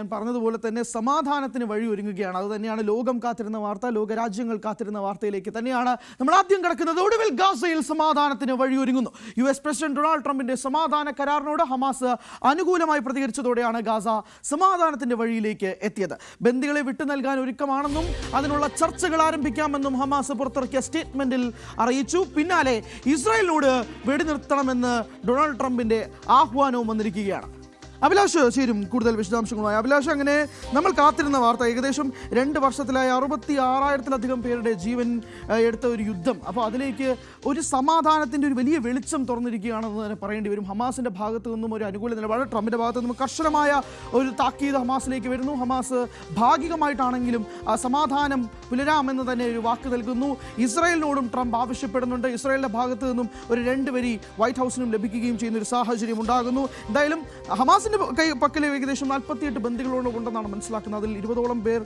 ഞാൻ പറഞ്ഞതുപോലെ തന്നെ സമാധാനത്തിന് വഴി ഒരുങ്ങുകയാണ്. അത് തന്നെയാണ് ലോകം കാത്തിരുന്ന വാർത്ത ലോകരാജ്യങ്ങൾ കാത്തിരുന്ന വാർത്തയിലേക്ക് തന്നെയാണ് നമ്മൾ ആദ്യം കിടക്കുന്നത്. ഒടുവിൽ ഗാസയിൽ സമാധാനത്തിന് വഴി ഒരുങ്ങുന്നു. യു എസ് പ്രസിഡന്റ് ഡൊണാൾഡ് ട്രംപിന്റെ സമാധാന കരാറിനോട് ഹമാസ് അനുകൂലമായി പ്രതികരിച്ചതോടെയാണ് ഗാസ സമാധാനത്തിന്റെ വഴിയിലേക്ക് എത്തിയത്. ബന്ദികളെ വിട്ടു നൽകാൻ ഒരുക്കമാണെന്നും അതിനുള്ള ചർച്ചകൾ ആരംഭിക്കാമെന്നും ഹമാസ് പുറത്തിറക്കിയ സ്റ്റേറ്റ്മെന്റിൽ അറിയിച്ചു. പിന്നാലെ ഇസ്രായേലിനോട് വെടിനിർത്തണമെന്ന് ഡൊണാൾഡ് ട്രംപിന്റെ ആഹ്വാനവും വന്നിരിക്കുകയാണ്. അഭിലാഷ് ചേരും കൂടുതൽ വിശദാംശങ്ങളുമായി. അഭിലാഷ് അങ്ങനെ നമ്മൾ കാത്തിരുന്ന വാർത്ത ഏകദേശം രണ്ട് വർഷത്തിലായി അറുപത്തി ആറായിരത്തിലധികം പേരുടെ ജീവൻ എടുത്ത ഒരു യുദ്ധം. അപ്പോൾ അതിലേക്ക് ഒരു സമാധാനത്തിന്റെ ഒരു വലിയ വെളിച്ചം തുറന്നിരിക്കുകയാണെന്ന് തന്നെ പറയേണ്ടി വരും. ഹമാസിന്റെ ഭാഗത്തു നിന്നും ഒരു അനുകൂല നിലപാട് ട്രംപിന്റെ ഭാഗത്തു നിന്നും കർശനമായ ഒരു താക്കീത് ഹമാസിലേക്ക് വരുന്നു. ഹമാസ് ഭാഗികമായിട്ടാണെങ്കിലും സമാധാനം പുലരാമെന്ന് തന്നെ ഒരു വാക്ക് നൽകുന്നു. ഇസ്രായേലിനോടും ട്രംപ് ആവശ്യപ്പെടുന്നുണ്ട്. ഇസ്രായേലിന്റെ ഭാഗത്തു നിന്നും ഒരു രണ്ട് വരി വൈറ്റ് ഹൗസിനും ലഭിക്കുകയും ചെയ്യുന്ന ഒരു സാഹചര്യം ഉണ്ടാകുന്നു. എന്തായാലും ഹമാസിന്റെ കൈ പക്കൽ ഏകദേശം നാൽപ്പത്തിയെട്ട് ബന്ധുക്കളോട് ഉണ്ടെന്നാണ് മനസ്സിലാക്കുന്നത്. അതിൽ ഇരുപതോളം പേർ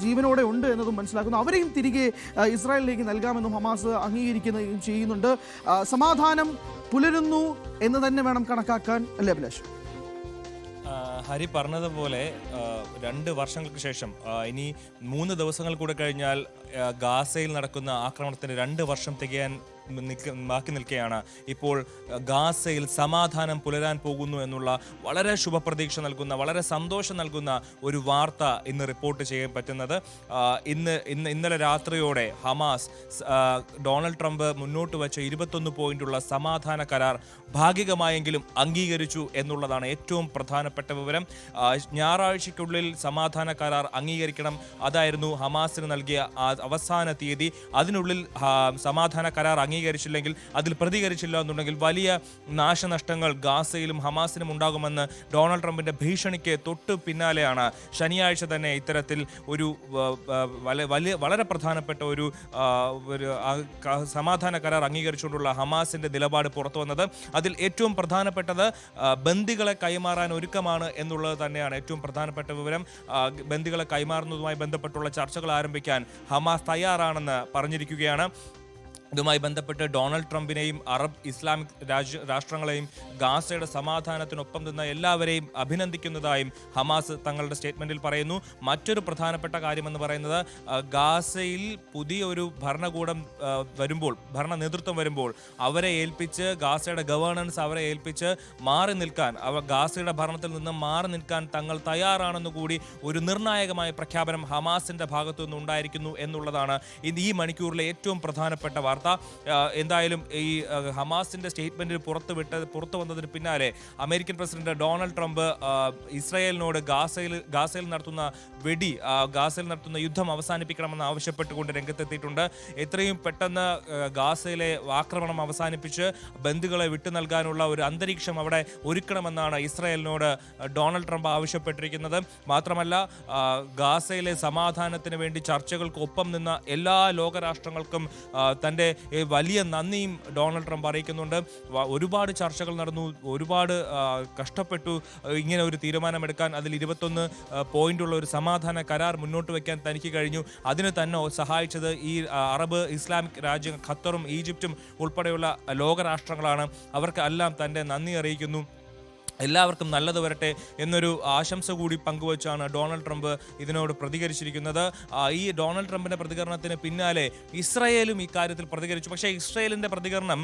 ജീവനോടെ ഉണ്ട് എന്നതും മനസ്സിലാക്കുന്നു. അവരെയും തിരികെ ഇസ്രായേലിലേക്ക് നൽകാമെന്നും ഹമാസ് അംഗീകരിക്കുകയും ചെയ്യുന്നുണ്ട്. സമാധാനം പുലരുന്നു എന്ന് തന്നെ വേണം കണക്കാക്കാൻ. അല്ലേ അഭിലാഷ്? ഹരി പറഞ്ഞതുപോലെ രണ്ട് വർഷങ്ങൾക്ക് ശേഷം ഇനി മൂന്ന് ദിവസങ്ങൾ കൂടെ കഴിഞ്ഞാൽ ഗാസയിൽ നടക്കുന്ന ആക്രമണത്തിന് രണ്ട് വർഷം തികയാൻ ബാക്കി നിൽക്കുകയാണ്. ഇപ്പോൾ ഗാസയിൽ സമാധാനം പുലരാൻ പോകുന്നു എന്നുള്ള വളരെ ശുഭപ്രതീക്ഷ നൽകുന്ന വളരെ സന്തോഷം നൽകുന്ന ഒരു വാർത്ത ഇന്ന് റിപ്പോർട്ട് ചെയ്യാൻ പറ്റുന്നത്. ഇന്ന് ഇന്ന് ഇന്നലെ രാത്രിയോടെ ഹമാസ് ഡൊണാൾഡ് ട്രംപ് മുന്നോട്ട് വെച്ച ഇരുപത്തൊന്ന് പോയിന്റുള്ള സമാധാന കരാർ ഭാഗികമായെങ്കിലും അംഗീകരിച്ചു എന്നുള്ളതാണ് ഏറ്റവും പ്രധാനപ്പെട്ട വിവരം. ഞായറാഴ്ചയ്ക്കുള്ളിൽ സമാധാന കരാർ അംഗീകരിക്കണം. അതായിരുന്നു ഹമാസിന് നൽകിയ അവസാന തീയതി. അതിനുള്ളിൽ സമാധാന കരാർ അംഗീകരിച്ചില്ലെങ്കിൽ അതിൽ പ്രതികരിച്ചില്ല എന്നുണ്ടെങ്കിൽ വലിയ നാശനഷ്ടങ്ങൾ ഗാസയിലും ഹമാസിനും ഉണ്ടാകുമെന്ന് ഡൊണാൾഡ് ട്രംപിന്റെ ഭീഷണിക്ക് തൊട്ട് പിന്നാലെയാണ് ശനിയാഴ്ച തന്നെ ഇത്തരത്തിൽ ഒരു വലിയ വളരെ പ്രധാനപ്പെട്ട ഒരു സമാധാന കരാർ അംഗീകരിച്ചുകൊണ്ടുള്ള ഹമാസിന്റെ നിലപാട് പുറത്തു വന്നത്. അതിൽ ഏറ്റവും പ്രധാനപ്പെട്ടത് ബന്ദികളെ കൈമാറാൻ ഒരുക്കമാണ് എന്നുള്ളത് തന്നെയാണ് ഏറ്റവും പ്രധാനപ്പെട്ട വിവരം. ബന്ദികളെ കൈമാറുന്നതുമായി ബന്ധപ്പെട്ടുള്ള ചർച്ചകൾ ആരംഭിക്കാൻ ഹമാസ് തയ്യാറാണെന്ന് പറഞ്ഞിരിക്കുകയാണ്. ഇതുമായി ബന്ധപ്പെട്ട് ഡൊണാൾഡ് ട്രംപിനെയും അറബ് ഇസ്ലാമിക് രാജ്യ രാഷ്ട്രങ്ങളെയും ഗാസയുടെ സമാധാനത്തിനൊപ്പം നിന്ന എല്ലാവരെയും അഭിനന്ദിക്കുന്നതായും ഹമാസ് തങ്ങളുടെ സ്റ്റേറ്റ്മെന്റിൽ പറയുന്നു. മറ്റൊരു പ്രധാനപ്പെട്ട കാര്യമെന്ന് പറയുന്നത് ഗാസയിൽ പുതിയ ഒരു ഭരണകൂടം വരുമ്പോൾ ഭരണ നേതൃത്വം വരുമ്പോൾ അവരെ ഏൽപ്പിച്ച് ഗാസയുടെ ഗവേണൻസ് അവരെ ഏൽപ്പിച്ച് മാറി നിൽക്കാൻ അവ ഗാസയുടെ ഭരണത്തിൽ നിന്ന് മാറി നിൽക്കാൻ തങ്ങൾ തയ്യാറാണെന്ന് കൂടി ഒരു നിർണായകമായ പ്രഖ്യാപനം ഹമാസിന്റെ ഭാഗത്തു നിന്ന് ഉണ്ടായിരിക്കുന്നു എന്നുള്ളതാണ് ഈ മണിക്കൂറിലെ ഏറ്റവും പ്രധാനപ്പെട്ട വാർത്ത. ആ, എന്തായാലും ഈ ഹമാസിന്റെ സ്റ്റേറ്റ്മെന്റിൽ പുറത്തുവിട്ട പുറത്തു വന്നതിന് പിന്നാലെ അമേരിക്കൻ പ്രസിഡന്റ് ഡൊണാൾഡ് ട്രംപ് ഇസ്രായേലിനോട് ഗാസയിൽ ഗാസയിൽ നടത്തുന്ന വെടി ഗാസയിൽ നടത്തുന്ന യുദ്ധം അവസാനിപ്പിക്കണമെന്ന് ആവശ്യപ്പെട്ടുകൊണ്ട് രംഗത്തെത്തിയിട്ടുണ്ട്. എത്രയും പെട്ടെന്ന് ഗാസയിലെ ആക്രമണം അവസാനിപ്പിച്ച് ബന്ധുക്കളെ വിട്ടു നൽകാനുള്ള ഒരു അന്തരീക്ഷം അവിടെ ഒരുക്കണമെന്നാണ് ഇസ്രായേലിനോട് ഡൊണാൾഡ് ട്രംപ് ആവശ്യപ്പെട്ടിരിക്കുന്നത്. മാത്രമല്ല ഗാസയിലെ സമാധാനത്തിന് വേണ്ടി ചർച്ചകൾക്ക് ഒപ്പം നിന്ന എല്ലാ ലോകരാഷ്ട്രങ്ങൾക്കും തന്റെ വലിയ നന്ദിയും ഡൊണാൾഡ് ട്രംപ് അറിയിക്കുന്നുണ്ട്. ഒരുപാട് ചർച്ചകൾ നടന്നു ഒരുപാട് കഷ്ടപ്പെട്ടു. ഇങ്ങനെ ഒരു തീരുമാനമെടുക്കാൻ അതിൽ ഇരുപത്തൊന്ന് പോയിന്റുള്ള ഒരു സമാധാന കരാർ മുന്നോട്ട് വയ്ക്കാൻ തനിക്ക് കഴിഞ്ഞു. അതിന് തന്നെ സഹായിച്ചത് ഈ അറബ് ഇസ്ലാമിക് രാജ്യങ്ങൾ ഖത്തറും ഈജിപ്തും ഉൾപ്പെടെയുള്ള ലോകരാഷ്ട്രങ്ങളാണ്. അവർക്ക് എല്ലാം തന്റെ നന്ദി അറിയിക്കുന്നു. എല്ലാവർക്കും നല്ലത് വരട്ടെ എന്നൊരു ആശംസ കൂടി പങ്കുവച്ചാണ് ഡൊണാൾഡ് ട്രംപ് ഇതിനോട് പ്രതികരിച്ചിരിക്കുന്നത്. ഈ ഡൊണാൾഡ് ട്രംപിന്റെ പ്രതികരണത്തിന് പിന്നാലെ ഇസ്രയേലും ഇക്കാര്യത്തിൽ പ്രതികരിച്ചു. പക്ഷേ ഇസ്രായേലിന്റെ പ്രതികരണം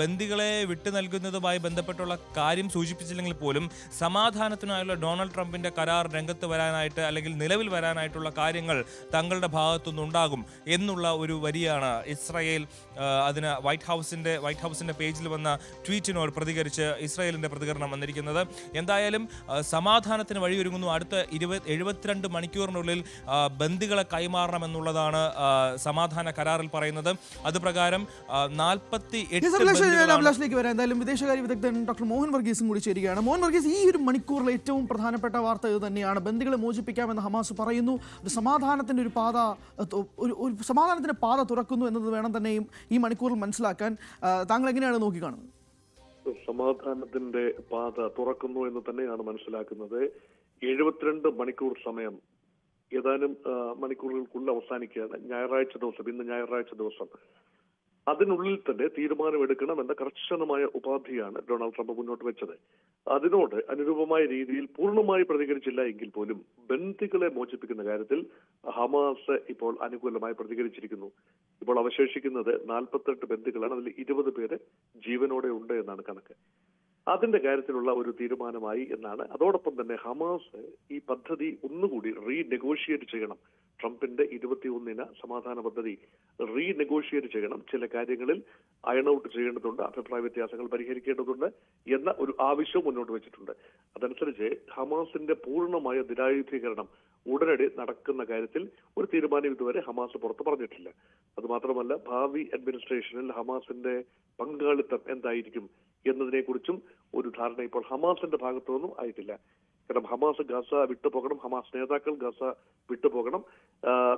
ബന്ദികളെ വിട്ടു നൽകുന്നതുമായി ബന്ധപ്പെട്ടുള്ള കാര്യം സൂചിപ്പിച്ചില്ലെങ്കിൽ പോലും സമാധാനത്തിനായുള്ള ഡൊണാൾഡ് ട്രംപിന്റെ കരാർ രംഗത്ത് വരാനായിട്ട് അല്ലെങ്കിൽ നിലവിൽ വരാനായിട്ടുള്ള കാര്യങ്ങൾ തങ്ങളുടെ ഭാഗത്തുനിന്നുണ്ടാകും എന്നുള്ള ഒരു വരിയാണ് ഇസ്രയേൽ അതിന് വൈറ്റ് ഹൗസിന്റെ വൈറ്റ് ഹൗസിന്റെ പേജിൽ വന്ന ട്വീറ്റിനോട് പ്രതികരിച്ച് ഇസ്രായേലിന്റെ പ്രതികരണം വന്നിരിക്കുന്നത്. എന്തായാലും ആ, സമാധാനത്തിന് വഴിയൊരുങ്ങുന്നു. അടുത്ത ഇരുപത് എഴുപത്തിരണ്ട് മണിക്കൂറിനുള്ളിൽ ബന്ദികളെ കൈമാറണമെന്നുള്ളതാണ് സമാധാന കരാറിൽ പറയുന്നത്. അത് പ്രകാരം നാൽപ്പത്തി അഭിലാഷിലേക്ക് വരാം. എന്തായാലും വിദേശകാര്യ വിദഗ്ധൻ ഡോക്ടർ മോഹൻ വർഗീസും കൂടി ചേരുകയാണ്. മോഹൻ വർഗീസ് ഈ ഒരു മണിക്കൂറിലെ ഏറ്റവും പ്രധാനപ്പെട്ട വാർത്ത ഇത് തന്നെയാണ്. ബന്ദികളെ മോചിപ്പിക്കാമെന്ന് ഹമാസ് പറയുന്നു. ഒരു സമാധാനത്തിന്റെ ഒരു പാത ഒരു ഒരു സമാധാനത്തിന്റെ പാത തുറക്കുന്നു എന്നത് വേണം തന്നെയും ഈ മണിക്കൂറിൽ മനസ്സിലാക്കാൻ. താങ്കൾ എങ്ങനെയാണ് നോക്കിക്കാണുന്നത്? സമാധാനത്തിന്റെ പാത തുറക്കുന്നു എന്ന് തന്നെയാണ് മനസ്സിലാക്കുന്നത്. എഴുപത്തിരണ്ട് മണിക്കൂർ സമയം ഏതാനും മണിക്കൂറുകൾക്കുള്ള മണിക്കൂറുകൾക്കുള്ളിൽ അവസാനിക്കുകയാണ്. ഞായറാഴ്ച ദിവസം ഇന്ന് ഞായറാഴ്ച ദിവസം. അതിനുള്ളിൽ തന്നെ തീരുമാനമെടുക്കണം എന്ന കർശനമായ ഉപാധിയാണ് ഡൊണാൾഡ് ട്രംപ് മുന്നോട്ട് വെച്ചത്. അതിനോട് അനുരൂപമായ രീതിയിൽ പൂർണമായി പ്രതികരിച്ചില്ല എങ്കിൽ പോലും ബന്ദികളെ മോചിപ്പിക്കുന്ന കാര്യത്തിൽ ഹമാസ് ഇപ്പോൾ അനുകൂലമായി പ്രതികരിച്ചിരിക്കുന്നു. ഇപ്പോൾ അവശേഷിക്കുന്നത് നാൽപ്പത്തെട്ട് ബന്ധുക്കളാണ് അതിൽ ഇരുപത് പേര് ജീവനോടെ ഉണ്ട് എന്നാണ് കണക്ക്. അതിന്റെ കാര്യത്തിലുള്ള ഒരു തീരുമാനമായി എന്നാണ്. അതോടൊപ്പം തന്നെ ഹമാസ് ഈ പദ്ധതി ഒന്നുകൂടി റീനെഗോഷിയേറ്റ് ചെയ്യണം. ട്രംപിന്റെ ഇരുപത്തിയൊന്നിന സമാധാന പദ്ധതി റീനെഗോഷിയേറ്റ് ചെയ്യണം. ചില കാര്യങ്ങളിൽ അയൺ ഔട്ട് ചെയ്യേണ്ടതുണ്ട് അഭിപ്രായ വ്യത്യാസങ്ങൾ പരിഹരിക്കേണ്ടതുണ്ട് എന്ന ഒരു ആവശ്യം മുന്നോട്ട് വെച്ചിട്ടുണ്ട്. അതനുസരിച്ച് ഹമാസിന്റെ പൂർണമായ നിരായുധീകരണം ഉടനടി നടക്കുന്ന കാര്യത്തിൽ ഒരു തീരുമാനം ഇതുവരെ ഹമാസ് പുറത്ത് പറഞ്ഞിട്ടില്ല. അതുമാത്രമല്ല ഭാവി അഡ്മിനിസ്ട്രേഷനിൽ ഹമാസിന്റെ പങ്കാളിത്തം എന്തായിരിക്കും എന്നതിനെക്കുറിച്ചും ഒരു ധാരണ ഇപ്പോൾ ഹമാസിന്റെ ഭാഗത്തു നിന്നും ആയിട്ടില്ല. കാരണം ഹമാസ് ഗസ വിട്ടുപോകണം ഹമാസ് നേതാക്കൾ ഗസ വിട്ടുപോകണം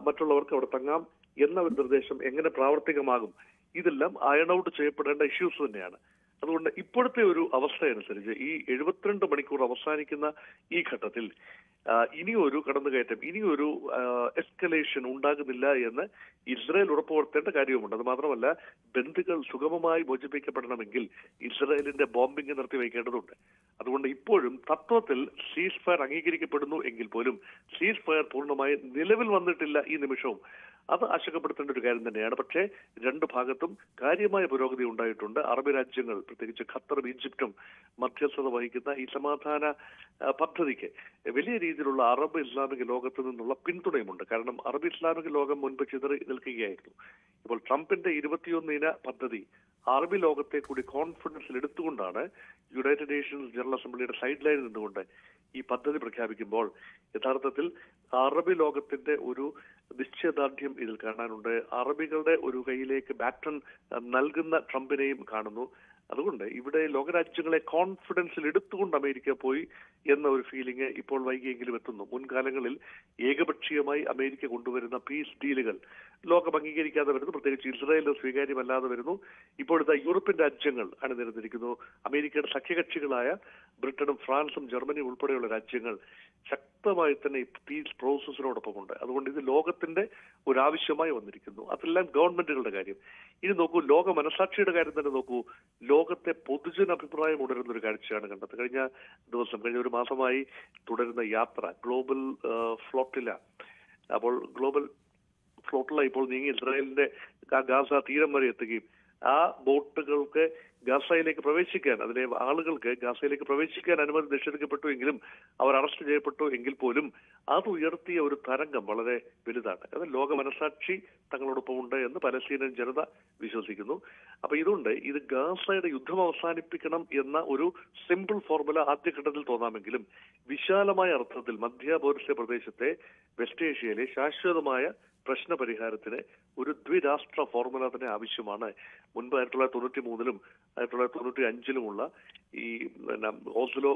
മറ്റുള്ളവർക്ക് അവിടെ തങ്ങാം എന്ന ഒരു നിർദ്ദേശം എങ്ങനെ പ്രാവർത്തികമാകും? ഇതെല്ലാം അയൺ ഔട്ട് ചെയ്യപ്പെടേണ്ട ഇഷ്യൂസ് തന്നെയാണ്. അതുകൊണ്ട് ഇപ്പോഴത്തെ ഒരു അവസ്ഥ അനുസരിച്ച് ഈ എഴുപത്തിരണ്ട് മണിക്കൂർ അവസാനിക്കുന്ന ഈ ഘട്ടത്തിൽ ഇനിയൊരു കടന്നുകയറ്റം ഇനിയൊരു എസ്കലേഷൻ ഉണ്ടാകുന്നില്ല എന്ന് ഇസ്രായേൽ ഉറപ്പുവരുത്തേണ്ട കാര്യവുമുണ്ട്. അത് മാത്രമല്ല ബന്ധുക്കൾ സുഗമമായി മോചിപ്പിക്കപ്പെടണമെങ്കിൽ ഇസ്രായേലിന്റെ ബോംബിംഗ് നിർത്തിവെക്കേണ്ടതുണ്ട് അതുകൊണ്ട് ഇപ്പോഴും തത്വത്തിൽ സീസ് ഫയർ അംഗീകരിക്കപ്പെടുന്നു എങ്കിൽ പോലും സീസ് ഫയർ പൂർണമായി നിലവിൽ വന്നിട്ടില്ല ഈ നിമിഷവും. അത് ആശങ്കപ്പെടുത്തേണ്ട ഒരു കാര്യം തന്നെയാണ്. പക്ഷേ രണ്ട് ഭാഗത്തും കാര്യമായ പുരോഗതി ഉണ്ടായിട്ടുണ്ട്. അറബ് രാജ്യങ്ങൾ പ്രത്യേകിച്ച് ഖത്തറും ഈജിപ്തും മധ്യസ്ഥത വഹിക്കുന്ന ഈ സമാധാന പദ്ധതിക്ക് വലിയ രീതിയിലുള്ള അറബ് ഇസ്ലാമിക ലോകത്ത് നിന്നുള്ള പിന്തുണയുമുണ്ട്. കാരണം അറബ് ഇസ്ലാമിക ലോകം മുൻപ് ചിതറി നിൽക്കുകയായിരുന്നു. ഇപ്പോൾ ട്രംപിന്റെ ഇരുപത്തിയൊന്നിന പദ്ധതി അറബി ലോകത്തെ കൂടി കോൺഫിഡൻസിൽ എടുത്തുകൊണ്ടാണ് യുണൈറ്റഡ് നേഷൻസ് ജനറൽ അസംബ്ലിയുടെ സൈഡ് ലൈനിൽ നിന്നുകൊണ്ട് ഈ പദ്ധതി പ്രഖ്യാപിക്കുമ്പോൾ യഥാർത്ഥത്തിൽ അറബി ലോകത്തിന്റെ ഒരു നിശ്ചയദാർഢ്യം ഇതിൽ കാണാനുണ്ട്. അറബികളുടെ ഒരു കയ്യിലേക്ക് ബാറ്റൺ നൽകുന്ന ട്രംപിനെയും കാണുന്നു. അതുകൊണ്ട് ഇവിടെ ലോകരാജ്യങ്ങളെ കോൺഫിഡൻസിൽ എടുത്തുകൊണ്ട് അമേരിക്ക പോയി എന്ന ഒരു ഫീലിംഗ് ഇപ്പോൾ വൈകിയെങ്കിലും എത്തുന്നു. മുൻകാലങ്ങളിൽ ഏകപക്ഷീയമായി അമേരിക്ക കൊണ്ടുവരുന്ന പീസ് ഡീലുകൾ ലോകം അംഗീകരിക്കാതെ വരുന്നു. പ്രത്യേകിച്ച് ഇസ്രായേലിന് സ്വീകാര്യമല്ലാതെ വരുന്നു. ഇപ്പോഴത്തെ യൂറോപ്യൻ രാജ്യങ്ങൾ അണിനിരന്നിരിക്കുന്നു. അമേരിക്കയുടെ സഖ്യകക്ഷികളായ ബ്രിട്ടനും ഫ്രാൻസും ജർമ്മനിയും ഉൾപ്പെടെയുള്ള രാജ്യങ്ങൾ ശക്തമായി തന്നെ ഈ പീസ് പ്രോസസ്സിനോടൊപ്പമുണ്ട്. അതുകൊണ്ട് ഇത് ലോകത്തിന്റെ ഒരു ആവശ്യമായി വന്നിരിക്കുന്നു. അതെല്ലാം ഗവൺമെന്റുകളുടെ കാര്യം. ഇനി നോക്കൂ ലോക മനസാക്ഷിയുടെ കാര്യം തന്നെ നോക്കൂ. ലോകത്തെ പൊതുജന അഭിപ്രായം ഉണരുന്ന ഒരു കാഴ്ചയാണ് കണ്ടത്. കഴിഞ്ഞ ദിവസം കഴിഞ്ഞ ഒരു മാസമായി തുടരുന്ന യാത്ര ഗ്ലോബൽ ഫ്ലോട്ടില. അപ്പോൾ ഗ്ലോബൽ ഫ്ലോട്ടില ഇപ്പോൾ നീങ്ങി ഇസ്രായേലിന്റെ ഗാസ തീരം വരെ എത്തുകയും ആ ബോട്ടുകൾക്ക് ഗാസയിലേക്ക് പ്രവേശിക്കാൻ അതിലെ ആളുകൾക്ക് ഗാസയിലേക്ക് പ്രവേശിക്കാൻ അനുമതി നിഷേധിക്കപ്പെട്ടു എങ്കിലും അവർ അറസ്റ്റ് ചെയ്യപ്പെട്ടു എങ്കിൽ പോലും അത് ഉയർത്തിയ ഒരു തരംഗം വളരെ വലുതാണ്. അത് ലോക മനസാക്ഷി തങ്ങളോടൊപ്പം ഉണ്ട് എന്ന് പലസ്തീനൻ ജനത വിശ്വസിക്കുന്നു. അപ്പൊ ഇതുകൊണ്ട് ഇത് ഗാസയുടെ യുദ്ധം അവസാനിപ്പിക്കണം എന്ന ഒരു സിമ്പിൾ ഫോർമുല ആദ്യഘട്ടത്തിൽ തോന്നാമെങ്കിലും വിശാലമായ അർത്ഥത്തിൽ മധ്യ പൗരസ്ത്യ പ്രദേശത്തെ വെസ്റ്റ് ഏഷ്യയിലെ ശാശ്വതമായ പ്രശ്ന പരിഹാരത്തിന് ഒരു ദ്വിരാഷ്ട്ര ഫോർമുല തന്നെ ആവശ്യമാണ്. മുൻപ് ആയിരത്തി തൊള്ളായിരത്തി തൊണ്ണൂറ്റി മൂന്നിലും ആയിരത്തി തൊള്ളായിരത്തി തൊണ്ണൂറ്റി അഞ്ചിലുമുള്ള ഈ പിന്നെ ഓസ്ലോ